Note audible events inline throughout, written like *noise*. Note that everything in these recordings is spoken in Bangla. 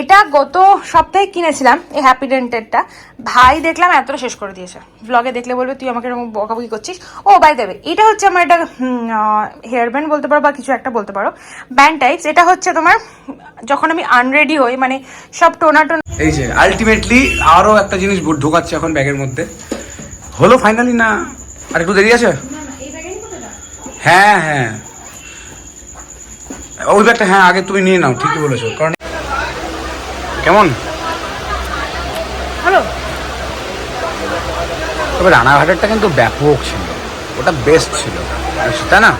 এটা গত সপ্তাহে কিনেছিলাম এই হ্যাপি ডেন্টেরটা ভাই দেখলাম এতটা শেষ করে দিয়েছে। ব্লগে দেখলে বলবে তুই আমাকে এরকম বকাবকি করছিস? ও বাই দেবে এটা হচ্ছে আমার এটা হেয়ার ব্যান্ড বলতে পারো বা কিছু একটা বলতে পারো। ব্যান্ড টাইপস এটা হচ্ছে তোমার যখন আমি আনরেডি হই মানে সব টোনা টোনা এই যে আলটিমেটলি আরও একটা জিনিস ঢোকাচ্ছে এখন ব্যাগের মধ্যে। হলো ফাইনালি না? আর একটু দেরি আছে? হ্যাঁ হ্যাঁ। ওই ব্যাগটা হ্যাঁ আগে তুমি নিয়ে নাও ঠিকই বলেছ। কারণ কেমন? তবে রানাঘাটেরটা কিন্তু ব্যাপক ছিল। ওটা বেস্ট ছিল। তাই না?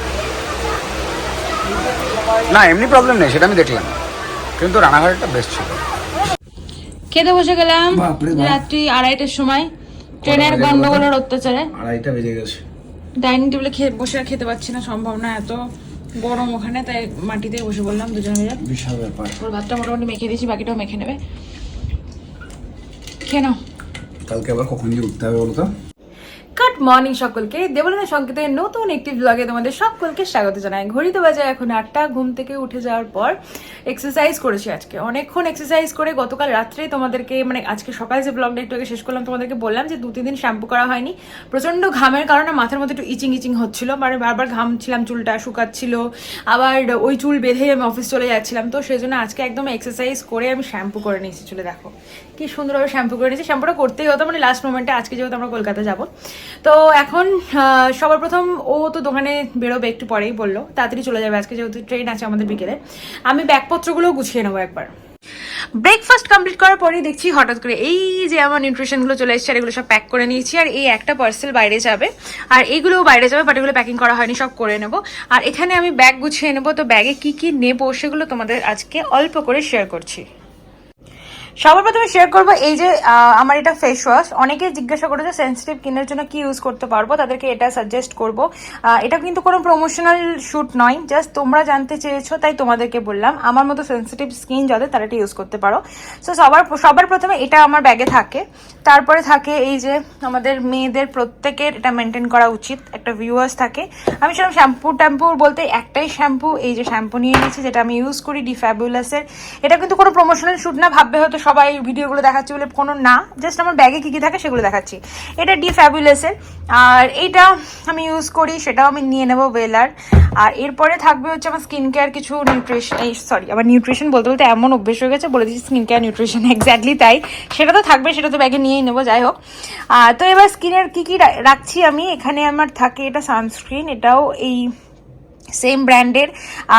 না এমনি প্রবলেম নেই সেটা আমি দেখলাম। কিন্তু রানাঘাটেরটা বেস্ট ছিল। খেতে বসে গেলাম রাত্রি আড়াইটার সময়। ট্রেনের গন্ডগোলের অত্যাচারে। আড়াইটা বেজে গেছে। ডাইনিং টেবিলে খেয়ে বসে আর খেতে পাচ্ছি না সম্ভব না এত। গরম ওখানে তাই মাটিতে বসে বললাম দুজনে মিলে। বিশাল ব্যাপার। ওর ভাতটা মোটামুটি মেখে দিয়েছি বাকিটাও মেখে নেবে। খেয়ে নাও। কালকে আবার কখন দিয়ে উঠতে হবে বলতো গুড মর্নিং সকলকে। দেবলীনা সংকেতের নতুন একটি ব্লগে তোমাদের সকলকে স্বাগত জানাই। ঘড়িতে বাজে এখন আটটা ঘুম থেকে উঠে যাওয়ার পর এক্সারসাইজ করেছি আজকে। অনেকক্ষণ এক্সারসাইজ করে গতকাল রাত্রে তোমাদেরকে মানে আজকে সকালে যে ব্লগটা একটু আগে শেষ করলাম, তোমাদেরকে বললাম যে দু তিন দিন শ্যাম্পু করা হয়নি। প্রচণ্ড ঘামের কারণে মাথার মধ্যে একটু ইচিং ইচিং হচ্ছিল। মানে বারবার ঘামছিলাম, চুলটা শুকাচ্ছিল। আবার ওই চুল বেঁধেই আমি অফিস চলে যাচ্ছিলাম। তো সেই জন্য আজকে একদম এক্সারসাইজ করে আমি শ্যাম্পু করে নিয়েছি চুলে, দেখো। কি সুন্দরভাবে শ্যাম্পু করে নিয়েছি। শ্যাম্পুটা করতেই হতো মানে লাস্ট মোমেন্টে আজকে যেহেতু আমরা কলকাতা যাব। তো এখন সবার প্রথম ও তো দোকানে বেরোবে, একটু পরেই বলল। তাড়াতাড়ি চলে যাবে, আজকে যেহেতু ট্রেন আছে আমাদের বিকেলে। আমি ব্যাগপত্রগুলো গুছিয়ে নেব একবার। ব্রেকফাস্ট কমপ্লিট করার পরে দেখছি হঠাৎ করে এই যে আমার নিউট্রিশনগুলো চলে এসেছে আর এগুলো সব প্যাক করে নিয়েছি আর এই একটা পার্সেল বাইরে যাবে। আর এইগুলোও বাইরে যাবে বাট এগুলো প্যাকিং করা হয়নি, সব করে নেব। আর এখানে আমি ব্যাগ গুছিয়ে নেব, তো ব্যাগে কি কি নেব সেগুলো তোমাদের আজকে অল্প করে শেয়ার করছি। সবার প্রথমে শেয়ার করব, এই যে আমার এটা ফেস ওয়াশ অনেকে জিজ্ঞাসা করেছে সেন্সিটিভ স্কিনের জন্য কি ইউজ করতে পারব, তাদেরকে এটা সাজেস্ট করব। এটা কিন্তু কোনো প্রমোশনাল শ্যুট নয় জাস্ট তোমরা জানতে চেয়েছো, তাই তোমাদেরকে বললাম। আমার মতো সেন্সিটিভ স্কিন যাদের, তারা এটা ইউজ করতে পারো। সো সবার সবার প্রথমে এটা আমার ব্যাগে থাকে। তারপরে থাকে এই যে, আমাদের মেয়েদের প্রত্যেকের এটা মেনটেন করা উচিত। একটা ভিউয়ার্স থাকে। আমি সেরকম শ্যাম্পু ট্যাম্পু বলতে একটাই শ্যাম্পু এই যে শ্যাম্পু নিয়ে নিয়েছি, যেটা আমি ইউজ করি ডিফ্যাবুলাসের এটা কিন্তু কোনো প্রমোশনাল শ্যুট না, ভাববে হয়তো সবাই ভিডিওগুলো দেখাচ্ছি বলে কোনো না জাস্ট আমার ব্যাগে কী কী থাকে সেগুলো দেখাচ্ছি। এটা ডি ফ্যাবুলাসের আর এইটা আমি ইউজ করি, সেটাও আমি নিয়ে নেব ওয়েলার আর এরপরে থাকবে হচ্ছে আমার স্কিন কেয়ার কিছু নিউট্রিশন এই সরি আবার নিউট্রিশন বলতে বলতে এমন অভ্যেস হয়ে গেছে, বলে দিচ্ছি স্কিন কেয়ার নিউট্রিশন এক্স্যাক্টলি তাই। সেটা তো থাকবে, সেটা তো ব্যাগে নিয়েই নেব, যাই হোক। তো এবার স্কিনের কী কী রাখছি আমি, এখানে আমার থাকে এটা সানস্ক্রিন এটাও এই সেম ব্র্যান্ডের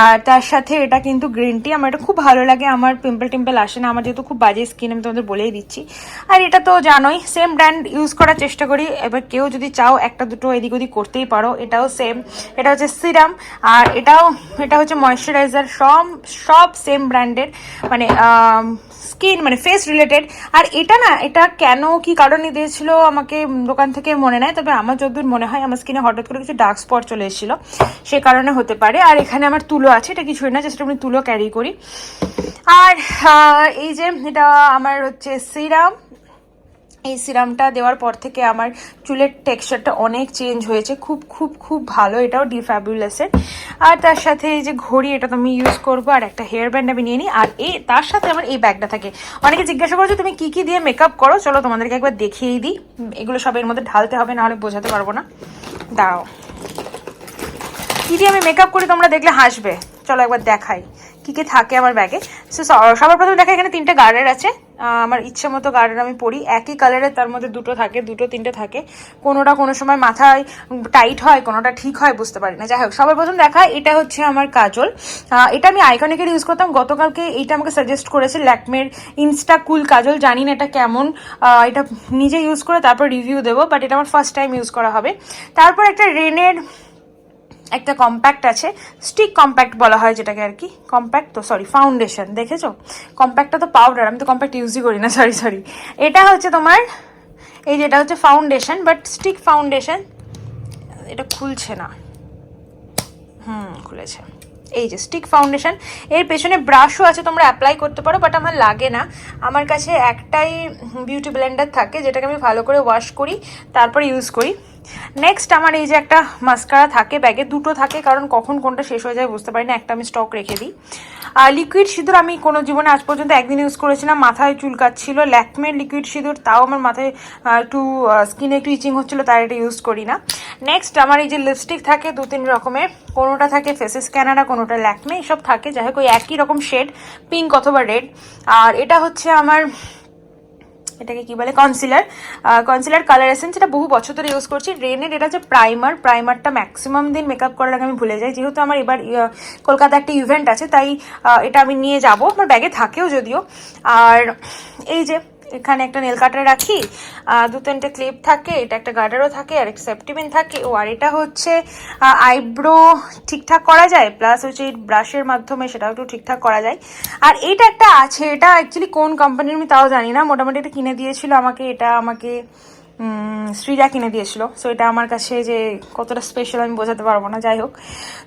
আর তার সাথে এটা কিন্তু গ্রিন টি আমার এটা খুব ভালো লাগে, আমার পিম্পল টিম্পল আসে না, আমার যেহেতু খুব বাজে স্কিন আমি তোমাদের বলেই দিচ্ছি। আর এটা তো জানোই সেম ব্র্যান্ড ইউজ করার চেষ্টা করি, এবার কেউ যদি চাও একটা দুটো এদিক ওদিক করতেই পারো, এটাও সেম এটা হচ্ছে সিরাম আর এটাও, এটা হচ্ছে ময়শ্চারাইজার সব সব সেম ব্র্যান্ডের মানে স্কিন মানে ফেস রিলেটেড আর এটা না, এটা কেন, কি কারণে দিয়েছিল আমাকে দোকান থেকে মনে নেয় তবে আমার যদ্দূর মনে হয় আমার স্কিনে হঠাৎ করে কিছু ডার্ক স্পট চলে এসেছিল। সে কারণে হতে পারে। আর এখানে আমার তুলো আছে, এটা কিছুই না জাস্ট আমি তুলো ক্যারি করি। আর এই যে, এটা আমার হচ্ছে সিরাম এই সিরামটা দেওয়ার পর থেকে আমার চুলের টেক্সচারটা অনেক চেঞ্জ হয়েছে। খুব খুব খুব ভালো, এটাও ডি ফ্যাবুলাসের আর তার সাথে এই যে ঘড়ি, এটা তো আমি ইউজ করব, আর একটা হেয়ার ব্যান্ড আমি নিয়ে নিই। আর এই তার সাথে আমার এই ব্যাগটা থাকে। অনেকে জিজ্ঞাসা করেছ, তুমি কি কি দিয়ে মেকআপ করো? চলো তোমাদেরকে একবার দেখিয়েই দিই। এগুলো সব এর মধ্যে ঢালতে হবে, নাহলে বোঝাতে পারব না। দাঁড়াও। কি দিয়ে আমি মেকআপ করি তোমরা দেখলে হাসবে। চলো একবার দেখাই। কি কি থাকে আমার ব্যাগে সো সবার প্রথমে দেখা, এখানে তিনটে গার্ডার আছে। আমার ইচ্ছে মতো গার্ডার আমি পরি। একই কালারের তার মধ্যে দুটো থাকে, দুটো তিনটে থাকে। কোনোটা কোনো সময় মাথায় টাইট হয়, কোনোটা ঠিক হয়, বুঝতে পারি না। যাই হোক সবার প্রথম দেখা, এটা হচ্ছে আমার কাজল। এটা আমি আইকনিকের ইউজ করতাম। গতকালকে এইটা আমাকে সাজেস্ট করেছে ল্যাকমের ইনস্টা কুল কাজল। জানি না এটা কেমন। এটা নিজে ইউজ করে তারপর রিভিউ দেবো বাট এটা আমার ফার্স্ট টাইম ইউজ করা হবে। তারপর একটা রেনের একটা কম্প্যাক্ট আছে স্টিক কম্প্যাক্ট বলা হয় যেটাকে আর কি। কম্প্যাক্ট তো সরি ফাউন্ডেশন দেখেছ? কম্প্যাক্টটা তো পাউডার আমি তো কম্প্যাক্ট ইউজই করি না সরি সরি এটা হচ্ছে তোমার, এই যেটা হচ্ছে ফাউন্ডেশন বাট স্টিক ফাউন্ডেশন এটা খুলছে না। হুম, খুলেছে। এই যে স্টিক ফাউন্ডেশন এর পেছনে ব্রাশও আছে, তোমরা অ্যাপ্লাই করতে পারো বাট আমার লাগে না। আমার কাছে একটাই বিউটি ব্লেন্ডার থাকে, যেটাকে আমি ভালো করে ওয়াশ করি, তারপর ইউজ করি। নেক্সট আমার এই যে একটা মাস্কারা থাকে ব্যাগে দুটো থাকে, কারণ কখন কোনটা শেষ হয়ে যায় বুঝতে পারি না একটা আমি স্টক রেখে দিই। আর লিকুইড সিঁদুর আমি কোনো জীবনে আজ পর্যন্ত একদিন ইউজ করেছিলাম, মাথায় চুলকাচ্ছিল ল্যাকমের লিকুইড সিঁদুর, তাও আমার মাথায় একটু স্কিনে একটু ইচিং হচ্ছিল, তাই এটা ইউজ করি না। নেক্সট আমার এই যে লিপস্টিক থাকে, দু তিন রকমের, কোনোটা থাকে ফেসেস ক্যানাডা কোনোটা ল্যাকমে, এসব থাকে। যাই হোক, ওই একই রকম শেড পিঙ্ক অথবা রেড আর এটা হচ্ছে আমার এটাকে কি বলে? কনসিলার কনসিলার কালার এসেন্স এটা বহু বছর ধরে ইউজ করছি। রেনের এটা হচ্ছে প্রাইমার প্রাইমারটা ম্যাক্সিমাম দিন মেকআপ করার আগে আমি ভুলে যাই। যেহেতু আমার এবার আহ, কলকাতা একটা ইভেন্ট আছে তাই এটা আমি নিয়ে যাব। আমার ব্যাগে থাকেও যদিও। আর এই যে এখানে একটা নেল কাটার রাখি দু তিনটে ক্লিপ থাকে, এটা একটা গার্ডারও থাকে আর একটা সেফটিপিন থাকে, ও আর এটা হচ্ছে আইব্রো ঠিকঠাক করা যায় প্লাস হচ্ছে ব্রাশের মাধ্যমে সেটাও একটু ঠিকঠাক করা যায়। আর এটা একটা আছে, এটা অ্যাকচুয়ালি কোন কোম্পানির আমি তাও জানি না, মোটামুটি এটা কিনে দিয়েছিল আমাকে, এটা আমাকে শ্রীজা কিনে দিয়েছিল। সো এটা আমার কাছে যে কতটা স্পেশাল আমি বোঝাতে পারব না, যাই হোক।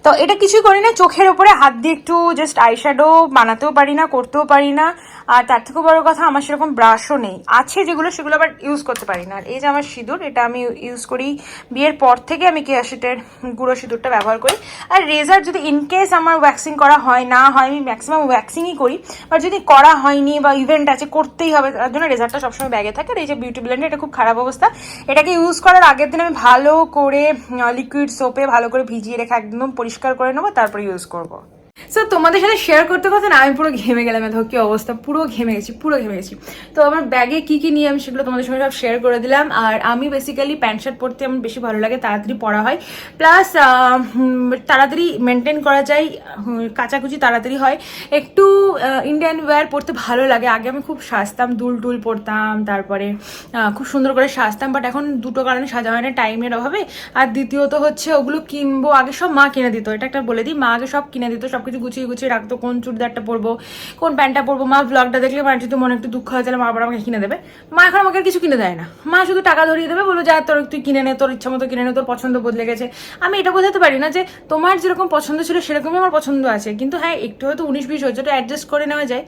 তো এটা কিছুই করি না চোখের ওপরে হাত দিয়ে একটু জাস্ট আইশ্যাডো বানাতেও পারি না, করতেও পারি না। আর তার থেকেও বড় কথা, আমার সেরকম ব্রাশও নেই। আছে যেগুলো, সেগুলো আবার ইউজ করতে পারি না। এই যে আমার সিঁদুর, এটা আমি ইউজ করি বিয়ের পর থেকে আমি কেয়াশিটের গুঁড়ো সিঁদুরটা ব্যবহার করি। আর রেজার যদি ইনকেস আমার ওয়্যাক্সিং করা হয়, না হয়, আমি ম্যাক্সিমাম ওয়্যাক্সিংই করি। বা যদি করা হয়নি বা ইভেন্ট আছে, করতেই হবে। তার জন্য রেজারটা সবসময় ব্যাগে থাকে। আর এই যে বিউটি ব্লেন্ডার এটা খুব খারাপ অবস্থা। এটাকে ইউজ করার আগের দিন আমি ভালো করে লিকুইড সোপে ভালো করে ভিজিয়ে রেখে একদম পরিষ্কার করে নেব, তারপরে ইউজ করব। সো তোমাদের সাথে শেয়ার করতে করতে না, আমি পুরো ঘেমে গেলাম দেখো কি অবস্থা? পুরো ঘেমে গেছি, পুরো ঘেমে গেছি। তো আমার ব্যাগে কি কি নিয়ে আমি সেগুলো তোমাদের সঙ্গে সব শেয়ার করে দিলাম। আর আমি বেসিক্যালি প্যান্ট শার্ট পরতে আমার বেশি ভালো লাগে, তাড়াতাড়ি পরা হয়। প্লাস তাড়াতাড়ি মেনটেন করা যায় কাচাকুচি তাড়াতাড়ি হয়। একটু ইন্ডিয়ান ওয়্যার পরতে ভালো লাগে। আগে আমি খুব সাজতাম, দুল টুল পরতাম, তারপরে খুব সুন্দর করে সাজতাম। বাট এখন দুটো কারণে সাজা হয় না টাইমের অভাবে। আর দ্বিতীয়ত হচ্ছে, ওগুলো কিনবো, আগে সব মা কিনে দিত। এটা একটা বলে দিই, মা আগে সব কিনে দিত সব কিছু গুছিয়ে গুছিয়ে রাখতো কোন চুড়িদারটা পরবো, কোন প্যান্টটা পরবো, মা ব্লগটা দেখলে মার যদি মনে একটু দুঃখ হয় তাহলে মা আবার আমাকে কিনে দেবে। মা এখন আমাকে কিছু কিনে দেয় না। মা শুধু টাকা ধরিয়ে দেবে বলো যা তোর, তুই কিনে নে, তোর ইচ্ছা মতো কিনে নে, তোর পছন্দ বদলে গেছে। আমি এটা বোঝাতে পারি না যে তোমার যেরকম পছন্দ ছিল, সেরকমই আমার পছন্দ আছে। কিন্তু হ্যাঁ একটু হয়তো উনিশ বিশ ওটা অ্যাডজাস্ট করে নেওয়া যায়।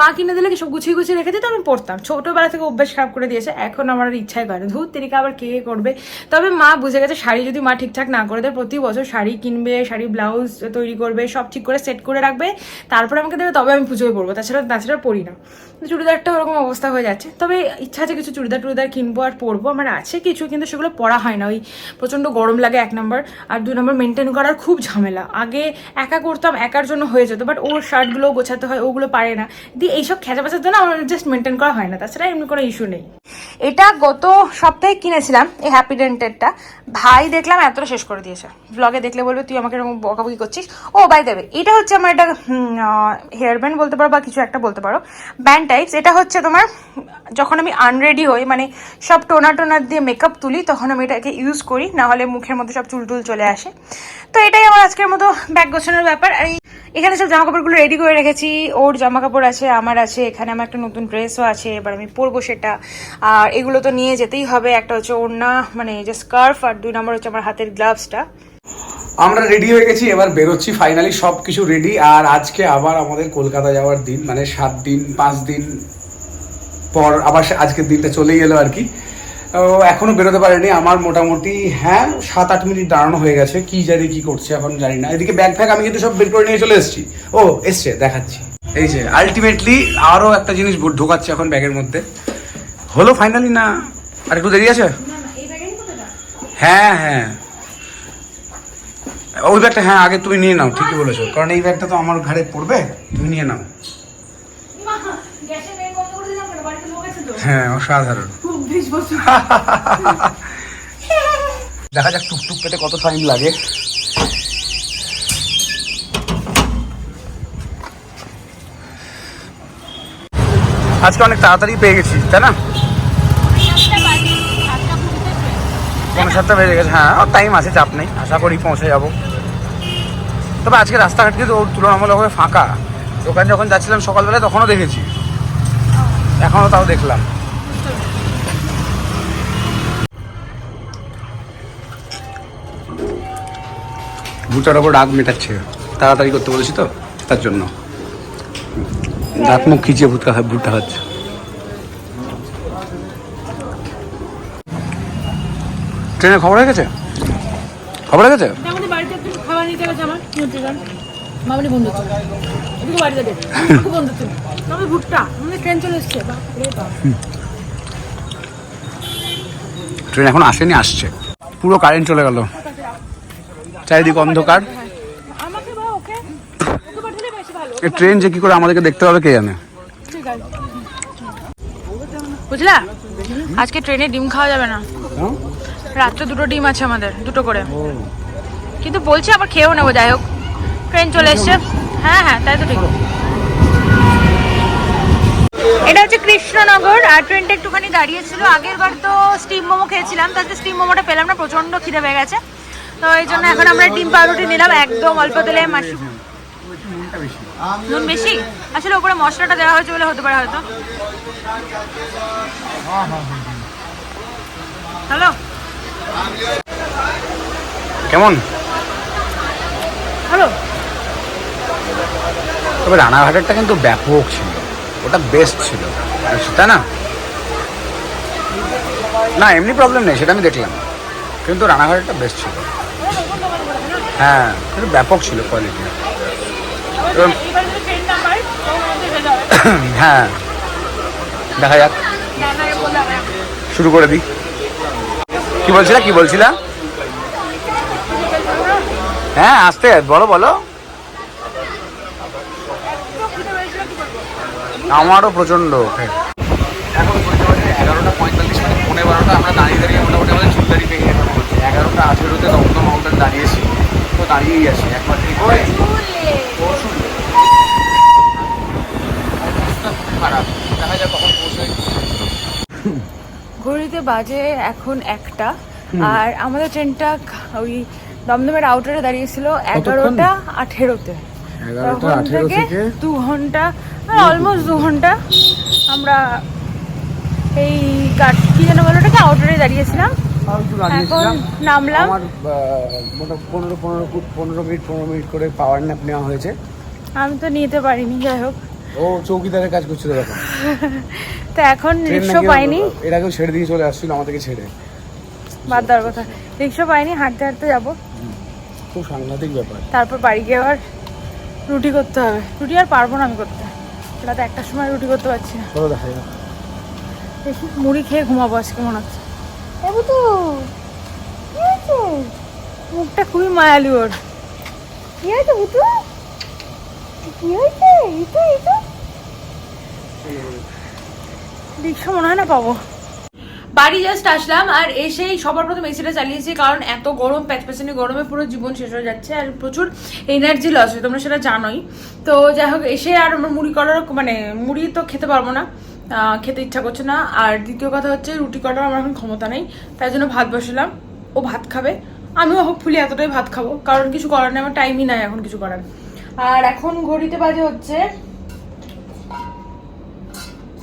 মা কিনে দিলে সব গুছিয়ে গুছিয়ে রেখে দিত? আমি পড়তাম ছোটোবেলা থেকে অভ্যাস খারাপ করে দিয়েছে। এখন আমার ইচ্ছাই করে ধূর তিরিকে আবার কে করবে? তবে মা বুঝে গেছে, শাড়ি যদি মা ঠিকঠাক না করে দেয়, প্রতি বছর শাড়ি কিনবে, শাড়ি, ব্লাউজ তৈরি করবে, সব ঠিক করে সেট করে রাখবে। তারপরে আমাকে দেবে, তবে আমি পুজোয় পরবো। তাছাড়া তাছাড়া পড়ি না। চুড়িদারটা ওরকম অবস্থা হয়ে যাচ্ছে। তবে ইচ্ছা আছে কিছু চুড়িদার টুড়িদার কিনবো আর পরবো। আমার আছে কিছু, কিন্তু সেগুলো পরা হয় না। ওই প্রচণ্ড গরম লাগে এক নম্বর আর দুই নম্বর মেনটেন করার খুব ঝামেলা। আগে একা করতাম, একার জন্য হয়ে যেত। বাট ওর শার্টগুলো গোছাতে হয়, ওগুলো পারে না। দিয়ে এইসব খেঁচা পেঁচার জন্য আমার জাস্ট মেনটেন করা হয় না। তাছাড়া এমনি কোনো ইস্যু নেই। এটা গত সপ্তাহে কিনেছিলাম, এই হ্যাপি ডেন্টেডটা ভাই দেখলাম, এতটা শেষ করে দিয়েছে। ব্লগে দেখলে বলবে, তুই আমাকে এরকম বকাবকি করছিস? ও বাই দেবে এটা হচ্ছে আমার একটা হেয়ার ব্যান্ড বলতে পারো বা কিছু একটা বলতে পারো। ব্যান্ড টাইপস এটা হচ্ছে তোমার, যখন আমি আনরেডি হই মানে সব টোনার টোনার দিয়ে মেকআপ তুলি, তখন আমি এটাকে ইউজ করি, না হলে মুখের মধ্যে সব চুল টুল চলে আসে। তো এটাই আমার আজকের মতো ব্যাগ গোছানোর ব্যাপার। আর এখানে সব জামা কাপড়গুলো রেডি করে রেখেছি। ওর জামা কাপড় আছে, আমার আছে, এখানে আমার একটা নতুন ড্রেসও আছে, এবার আমি পরবো সেটা। আর এগুলো তো নিয়ে যেতেই হবে, একটা হচ্ছে ওড়না মানে যে স্কার্ফ আর দুই নম্বর হচ্ছে আমার হাতের গ্লাভসটা আমরা রেডি হয়ে গেছি এবার বেরোচ্ছি ফাইনালি সব কিছু রেডি আর আজকে আবার আমাদের কলকাতা যাওয়ার দিন মানে সাত দিন পাঁচ দিন পর আবার আজকের দিনটা চলেই এলো আর কি। তো এখনও বেরোতে পারেনি আমার মোটামুটি হ্যাঁ সাত আট মিনিট দাঁড়ানো হয়ে গেছে কি জানি কি করছে এখন জানি না। এদিকে ব্যাগ ফ্যাগ আমি কিন্তু সব বের করে নিয়ে চলে এসেছি। ও এসছে দেখাচ্ছি। এই যে আলটিমেটলি আরও একটা জিনিস ঢোকাচ্ছে এখন ব্যাগের মধ্যে। হলো ফাইনালি না? আর একটু দেরি আছে? হ্যাঁ হ্যাঁ। ওই ব্যাগটা হ্যাঁ আগে তুমি নিয়ে নাও ঠিকই বলেছ। কারণ এই ব্যাগটা তো আমার ঘাড়ে পড়বে তুমি নিয়ে নাও। হ্যাঁ অসাধারণ। দেখা যাক টুকটুক পেতে কত টাইম লাগে। আজকে অনেক তাড়াতাড়ি পেয়ে গেছি তাই না? পৌনে সাতটা বেজে গেছে হ্যাঁ টাইম আছে চাপ নেই। আশা করি পৌঁছে যাব। তবে আজকে রাস্তাঘাট কিন্তু ওর তুলনামূলকভাবে ফাঁকা। দোকান যখন যাচ্ছিলাম সকালবেলা তখনও দেখেছি। এখনও তাও দেখলাম। ভুটার ওপর রাগ মেটাচ্ছে। তাড়াতাড়ি করতে বলেছি তো তার জন্য। দাঁত মুখ খিচিয়ে ভুটকা ভুট্টা খাচ্ছে। ট্রেনের খবর হয়ে গেছে? খবর হয়ে গেছে আমাদের বাড়িতে একটু খাবার নিতে গেছে আমার নিউট্রিশন মামনি বন্ধু ছিল এদিকে বাড়িতে দে বন্ধু ছিল আমি ভুট্টা। আমাদের ট্রেন চলে এসছে। ট্রেন এখন আসেনি আসছে। পুরো কারেন্ট চলে গেল। চারিদিক অন্ধকার। ট্রেন যে কি করে আমাদেরকে দেখতে হবে কে জানে? বুঝলা? আজকে ট্রেনে ডিম খাওয়া যাবে না। রাত্রে দুটো ডিম আছে আমাদের দুটো করে। কিন্তু বলছি আবার খেয়েও নেব, যাই হোক। ট্রেন চলে এসছে। হ্যাঁ হ্যাঁ তাই তো ঠিক। এটা হচ্ছে কৃষ্ণনগর, আর ট্রেনটা একটুখানি দাঁড়িয়েছিল। আগের বার তো স্টিম মোমো খেয়েছিলাম তাতে স্টিম মোমোটা পেলাম না প্রচণ্ড খিদে পেয়ে গেছে। তো এই জন্য এখন আমরা ডিম পাউরুটি নিলাম, একদম অল্প তেলে মাশরুম। নুন বেশি? আসলে ওপরে মশলাটা দেওয়া হয়েছে বলে হতে পারে হয়তো। হ্যালো? কেমন? হ্যালো তবে রানাঘাটেরটা কিন্তু ব্যাপক ছিল। ওটা বেস্ট ছিল। তাই না? না এমনি প্রবলেম নেই সেটা আমি দেখলাম। কিন্তু রানাঘাটেরটা বেস্ট ছিল। হ্যাঁ কিন্তু ব্যাপক ছিল কোয়ালিটি হ্যাঁ। দেখা যাক। শুরু করে দিই। কি বলছিলা? কি বলছিলা? হ্যাঁ আসতে বলো বলো। আমারও প্রচণ্ড এখন এগারোটা পঁয়তাল্লিশ মানে পনেরো বারোটা আমরা দাঁড়িয়ে দাঁড়িয়ে মোটামুটি আমাদের চুলদারি পেয়ে এগারোটা আঠেরোতে দমদম আউটার দাঁড়িয়েছি তো দাঁড়িয়েই আছি একবার ঠিক করে। খারাপ দেখা যাক কখন ঘড়িতে বাজে এখন একটা আর আমাদের ট্রেনটা ওই দমদমের আউটারে দাঁড়িয়েছিল এগারোটা আঠেরোতে। তখন থেকে দু ঘণ্টা অলমোস্ট দু ঘণ্টা আমরা এই কাট কি যেন বলো ওটাকে আউটারে দাঁড়িয়েছিলাম। এখন নামলাম। পনেরো পনেরো পনেরো মিনিট পনেরো মিনিট করে পাওয়ার ন্যাপ নেওয়া হয়েছে। আমি তো নিতে পারিনি যাই হোক। ও চৌকিদারের কাজ করছিল দেখো *laughs* তো এখন রিক্সা পাইনি। এর আগেও ছেড়ে দিয়ে চলে আসছিল আমাদেরকে ছেড়ে। বাদ দেওয়ার কথা। রিক্সা পাইনি হাঁটতে হাঁটতে যাব। খুব সাংঘাতিক ব্যাপার। তারপর বাড়ি গিয়ে আবার রুটি করতে হবে। রুটি আর পারব না আমি করতে। রাতে একটার সময় রুটি করতে পারছি না। চলো দেখা যাক। দেখি মুড়ি খেয়ে ঘুমাবো আজকে মনে হচ্ছে। এবু তো কি হয়েছে? মুখটা খুবই মায়ালু ওর। কি হয়েছে বুতু? কি হয়েছে? এটা এটা রিক্সা মনে হয় না পাবো। বাড়ি জাস্ট আসলাম আর এসেই সবার প্রথম এসিটা চালিয়েছি, কারণ এত গরম, প্যাচপ্যাচানি গরমে পুরো জীবন শেষ হয়ে যাচ্ছে আর প্রচুর এনার্জি লস হয়, তোমরা সেটা জানোই। তো যাই হোক, এসে আর আমার মুড়ি করার মানে মুড়ি তো খেতে পারব না খেতে ইচ্ছা করছে না। আর দ্বিতীয় কথা হচ্ছে, রুটি করার আমার এখন ক্ষমতা নেই, তাই জন্য ভাত বসালাম ও ভাত খাবে। আমিও হোপফুলি এতটাই ভাত খাব, কারণ কিছু করার নেই, আমার টাইমই নাই এখন কিছু করার। আর এখন ঘড়িতে বাজে হচ্ছে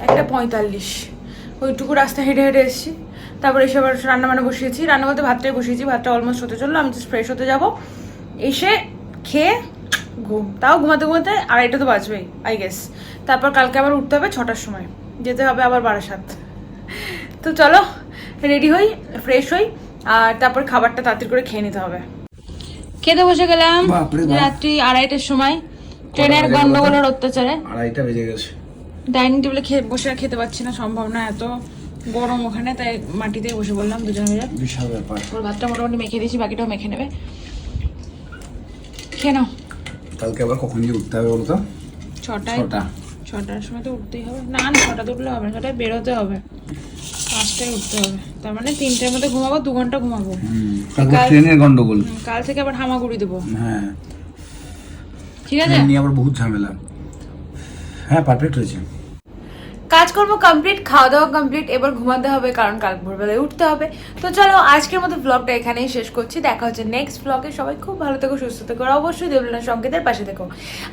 একটা পঁয়তাল্লিশ। ওইটুকু রাস্তা হেঁটে হেঁটে এসেছি। তারপরে এসে আবার রান্না বান্না বসিয়েছি রান্না বলতে ভাতটাই বসিয়েছি ভাতটা অলমোস্ট হতে চলল আমি জাস্ট ফ্রেশ হতে যাব। এসে খেয়ে ঘুম তাও ঘুমাতে ঘুমাতে আড়াইটা তো বাজবেই আই গেস তারপর কালকে আবার উঠতে হবে ছটার সময় যেতে হবে আবার বারাসাত। তো চলো রেডি হই ফ্রেশ হই আর তারপর খাবারটা তাড়াতাড়ি করে খেয়ে নিতে হবে। খেতে বসে গেলাম রাত্রি আড়াইটার সময়। ট্রেনের গন্ডগোলের অত্যাচারে। আড়াইটা বেজে গেছে। ডাইনিং টেবিলে খেয়ে বসে আর খেতে পারছি না সম্ভব না এত গরম ওখানে তাই মাটিতে বসে বললাম দুজন মিলে। বিশাল ব্যাপার। ওর ভাতটা মোটামুটি মেখে দিয়েছি বাকিটাও মেখে নেবে। খেয়ে নাও। কালকে আবার কখন গিয়ে উঠতে হবে বলো তো ছটায়। ছটা। ছটার সময় তো উঠতেই হবে। না না ছটাতে উঠলে হবে না ছটায় বেরোতে হবে। পাঁচটায় উঠতে হবে। তার মানে তিনটের মধ্যে ঘুমাবো দু ঘণ্টা ঘুমাবো। ট্রেনের গন্ডগোল। কাল থেকে আবার হামাগুড়ি দেবো। হ্যাঁ। ঠিক আছে? নিয়ে আবার বহুত ঝামেলা। হ্যাঁ পারফেক্ট হয়েছে। কাজকর্ম কমপ্লিট খাওয়া দাওয়া কমপ্লিট এবার ঘুমাতে হবে, কারণ কাল ভোরবেলায় উঠতে হবে। তো চলো, আজকের মতো ব্লগটা এখানেই শেষ করছি। দেখা হচ্ছে নেক্সট ব্লগে সবাই খুব ভালো থেকো, সুস্থ থেকো অবশ্যই দেবলীনা সংকেতের পাশে থেকো।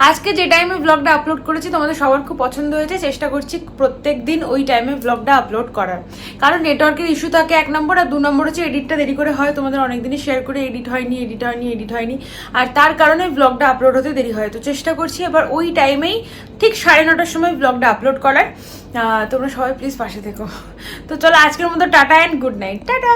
আজকে যে টাইমে ব্লগটা আপলোড করেছি, তোমাদের সবার খুব পছন্দ হয়েছে। চেষ্টা করছি প্রত্যেক দিন ওই টাইমে ব্লগটা আপলোড করার। কারণ নেটওয়ার্কের ইস্যু থাকে এক নম্বর, আর দু নম্বর হচ্ছে এডিটটা দেরি করে হয়। তোমাদের অনেকদিনই শেয়ার করে এডিট হয়নি এডিট হয়নি এডিট হয়নি। আর তার কারণে ব্লগটা আপলোড হতে দেরি হয়। তো চেষ্টা করছি এবার ওই টাইমেই ঠিক সাড়ে নটার সময় ব্লগটা আপলোড করার। তোমরা সবাই প্লিজ পাশে থেকো। তো চলো আজকের মতো tata and good night tata!